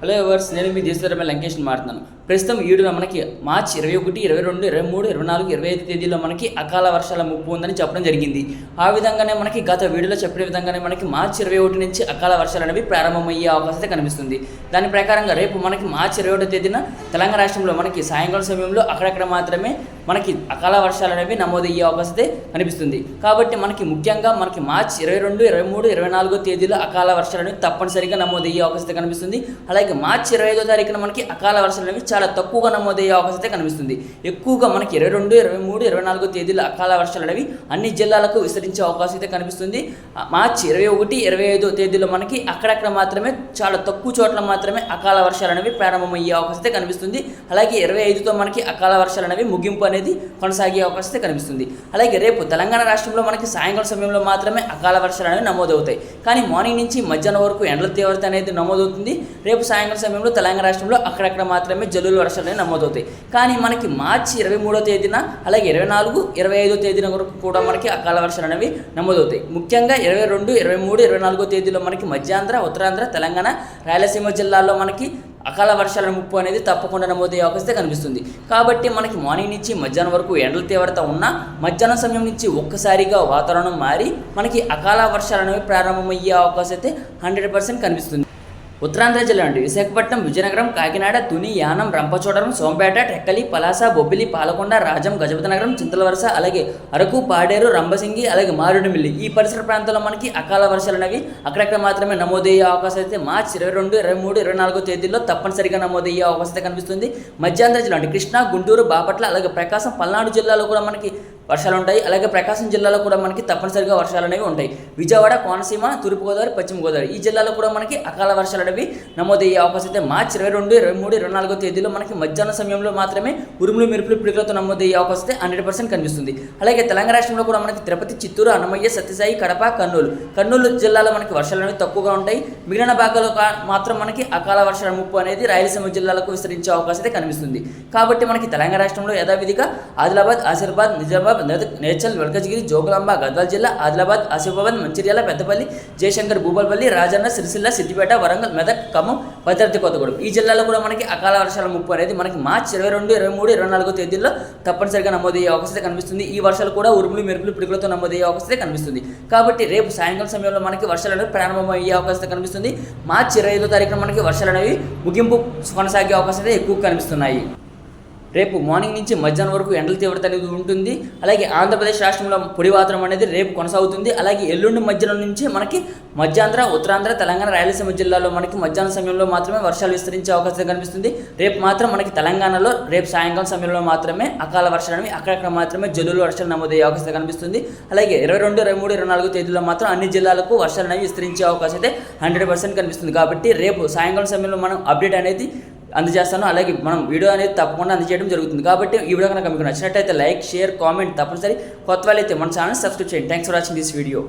Hello ఎవర్స్ నేను మీ దేశధర్మ లంకేష్ మారుతున్నాను. ప్రస్తుతం ఈడులో మనకి మార్చి ఇరవై ఒకటి ఇరవై రెండు ఇరవై మూడు ఇరవై నాలుగు ఇరవై ఐదు తేదీలో మనకి అకాల వర్షాల ముప్పు ఉందని చెప్పడం జరిగింది. ఆ విధంగానే మనకి గత వీడియోలో చెప్పిన విధంగానే మనకి మార్చి ఇరవై ఒకటి నుంచి అకాల వర్షాలు అనేవి ప్రారంభమయ్యే అవకాశం కనిపిస్తుంది. దాని ప్రకారంగా రేపు మనకి మార్చి ఇరవై ఒకటో తేదీన తెలంగాణ రాష్ట్రంలో మనకి సాయంకాలం సమయంలో అక్కడక్కడ మాత్రమే మనకి అకాల వర్షాలు అనేవి నమోదయ్యే అవకాశం కనిపిస్తుంది. కాబట్టి మనకి ముఖ్యంగా మనకి మార్చి ఇరవై రెండు ఇరవై మూడు ఇరవై నాలుగో తేదీలో అకాల వర్షాలు అనేవి తప్పనిసరిగా నమోదయ్యే అవకాశం కనిపిస్తుంది. అలాగే మార్చి ఇరవై ఐదో తారీఖున మనకి అకాల వర్షాలు అనేవి చాలా తక్కువగా నమోదయ్యే అవకాశం అయితే కనిపిస్తుంది. ఎక్కువగా మనకి ఇరవై రెండు ఇరవై మూడు ఇరవై నాలుగో తేదీలో అకాల వర్షాలు అనేవి అన్ని జిల్లాలకు విస్తరించే అవకాశం అయితే కనిపిస్తుంది మార్చి ఇరవై ఒకటి ఇరవై ఐదో తేదీలో మనకి అక్కడక్కడ మాత్రమే చాలా తక్కువ చోట్ల మాత్రమే అకాల వర్షాలు అనేవి ప్రారంభమయ్యే అవకాశం అయితే కనిపిస్తుంది. అలాగే ఇరవై ఐదుతో మనకి అకాల వర్షాలు అనేవి ముగింపు అనేది కొనసాగే అవకాశం అయితే కనిపిస్తుంది. అలాగే రేపు తెలంగాణ రాష్ట్రంలో మనకి సాయంకాలం సమయంలో మాత్రమే అకాల వర్షాలు అనేవి నమోదవుతాయి. కానీ మార్నింగ్ నుంచి మధ్యాహ్నం వరకు ఎండల తీవ్రత అనేది నమోదవుతుంది. రేపు సాయంకాలం సమయంలో తెలంగాణ రాష్ట్రంలో అక్కడక్కడ మాత్రమే జల్లులు వర్షాలు నమోదవుతాయి. కానీ మనకి మార్చి ఇరవై మూడో తేదీన అలాగే ఇరవై నాలుగు ఇరవై ఐదో తేదీన వరకు కూడా మనకి అకాల వర్షాలు అనేవి నమోదవుతాయి. ముఖ్యంగా ఇరవై రెండు ఇరవై మూడు ఇరవై నాలుగో తేదీలో మనకి మధ్యాంధ్ర ఉత్తరాంధ్ర తెలంగాణ రాయలసీమ జిల్లాల్లో మనకి అకాల వర్షాల ముప్పు అనేది తప్పకుండా నమోదయ్యే అవకాశం కనిపిస్తుంది. కాబట్టి మనకి మార్నింగ్ నుంచి మధ్యాహ్నం వరకు ఎండల తీవ్రత ఉన్నా మధ్యాహ్నం సమయం నుంచి ఒక్కసారిగా వాతావరణం మారి మనకి అకాల వర్షాలు అనేవి ప్రారంభమయ్యే అవకాశం అయితే హండ్రెడ్ పర్సెంట్ కనిపిస్తుంది. ఉత్తరాంధ్ర జిల్లా నుండి విశాఖపట్నం విజయనగరం కాకినాడ తుని యానం రంపచోడవరం సోంపేట టెక్కలి పలాస బొబ్బిలి పాలకొండ రాజం గజపతినగరం చింతలవరస అలాగే అరకు పాడేరు రంబసింగి అలాగే మారేడుమిల్లి. ఈ పరిసర ప్రాంతాల్లో మనకి అకాల వర్షాలు అనేవి అక్కడక్కడ మాత్రమే నమోదయ్యే అవకాశం అయితే మార్చి ఇరవై రెండు ఇరవై మూడు ఇరవై నాలుగో తేదీల్లో తప్పనిసరిగా నమోదయ్యే అవకాశం కనిపిస్తుంది. మధ్యాంధ్ర జిల్లా అంటే కృష్ణా గుంటూరు బాపట్ల అలాగే ప్రకాశం పల్నాడు జిల్లాలో కూడా మనకి వర్షాలు ఉంటాయి అలాగే ప్రకాశం జిల్లాలో కూడా మనకి తప్పనిసరిగా వర్షాలు అనేవి ఉంటాయి. విజయవాడ కోనసీమ తూర్పుగోదావరి పశ్చిమ గోదావరి ఈ జిల్లాలో కూడా మనకి అకాల వర్షాలు అనేవి నమోదయ్యే అవకాశం అయితే మార్చి ఇరవై రెండు ఇరవై మూడు ఇరవై నాలుగో తేదీలో మనకి మధ్యాహ్నం సమయంలో మాత్రమే ఉరుములు మెరుపులు పిడుగులతో నమోదయ్యే అవకాశం అయితే హండ్రెడ్ పర్సెంట్ కనిపిస్తుంది. అలాగే తెలంగాణ రాష్ట్రంలో కూడా మనకి తిరుపతి చిత్తూరు అన్నమయ్య సత్యసాయి కడప కర్నూలు. కర్నూలు జిల్లాలో మనకి వర్షాలు అనేవి తక్కువగా ఉంటాయి. మిగిలిన భాగాల్లో మాత్రం మనకి అకాల వర్షాల ముప్పు అనేది రాయలసీమ జిల్లాలకు విస్తరించే అవకాశం అయితే కనిపిస్తుంది. కాబట్టి మనకి తెలంగాణ రాష్ట్రంలో యథావిధిగా ఆదిలాబాద్ ఆసిఫాబాద్ నిజామాబాద్ మెదక్ నేచల్ వెల్కజ్గిరి జోగులాంబ గద్వాల జిల్లా ఆదిలాబాద్ ఆసిఫాబాద్ మంచిర్యాల పెద్దపల్లి జయశంకర్ భూపాలపల్లి రాజన్న సిరిసిల్ల సిద్దిపేట వరంగల్ మెదక్ ఖమ్మం భద్రాద్రి కొత్తగూడెం. ఈ జిల్లాలో కూడా మనకి అకాల వర్షాల ముప్పు అనేది మనకి మార్చి ఇరవై రెండు ఇరవై మూడు ఇరవై నాలుగో తేదీల్లో తప్పనిసరిగా నమోదయ్యే అవకాశం కనిపిస్తుంది. ఈ వర్షాలు కూడా ఉరుములు మెరుపులు పిడుగులతో నమోదయ్యే అవకాశం కనిపిస్తుంది. కాబట్టి రేపు సాయంకాలం సమయంలో మనకి వర్షాలు అనేవి ప్రారంభమయ్యే అవకాశం కనిపిస్తుంది. మార్చి ఇరవై ఐదో తారీఖున మనకి వర్షాలు అనేవి ముగింపు కొనసాగే అవకాశం ఎక్కువ కనిపిస్తున్నాయి. రేపు మార్నింగ్ నుంచి మధ్యాహ్నం వరకు ఎండల తీవ్రత అనేది ఉంటుంది. అలాగే ఆంధ్రప్రదేశ్ రాష్ట్రంలో పొడి అనేది రేపు కొనసాగుతుంది. అలాగే ఎల్లుండి మధ్యాహ్నం నుంచి మనకి మధ్యాంధ్ర ఉత్తరాంధ్ర తెలంగాణ రాయలసీమ జిల్లాలో మనకి మధ్యాహ్నం సమయంలో మాత్రమే వర్షాలు విస్తరించే అవకాశం కనిపిస్తుంది. రేపు మాత్రం మనకి తెలంగాణలో రేపు సాయంకాలం సమయంలో మాత్రమే అకాల వర్షాలు అనేవి అక్కడక్కడ మాత్రమే జల్లులు వర్షాలు నమోదయ్యే అవకాశం కనిపిస్తుంది. అలాగే ఇరవై రెండు ఇరవై మూడు ఇరవై నాలుగు తేదీలో మాత్రం అన్ని జిల్లాలకు వర్షాలు అనేవి విస్తరించే అవకాశం అయితే హండ్రెడ్ పర్సెంట్ కనిపిస్తుంది. కాబట్టి రేపు సాయంకాలం సమయంలో మనం అప్డేట్ అనేది అందజేస్తాను. అలాగే మనం వీడియో అనేది తప్పకుండా అందజేయడం జరుగుతుంది. కాబట్టి ఈ వీడియో కనుక మీకు నచ్చినట్టయితే లైక్ షేర్ కామెంట్ తప్పనిసరి. కొత్త వాళ్ళైతే మన ఛానల్ సబ్స్క్రైబ్ చేయండి. Thanks for watching this video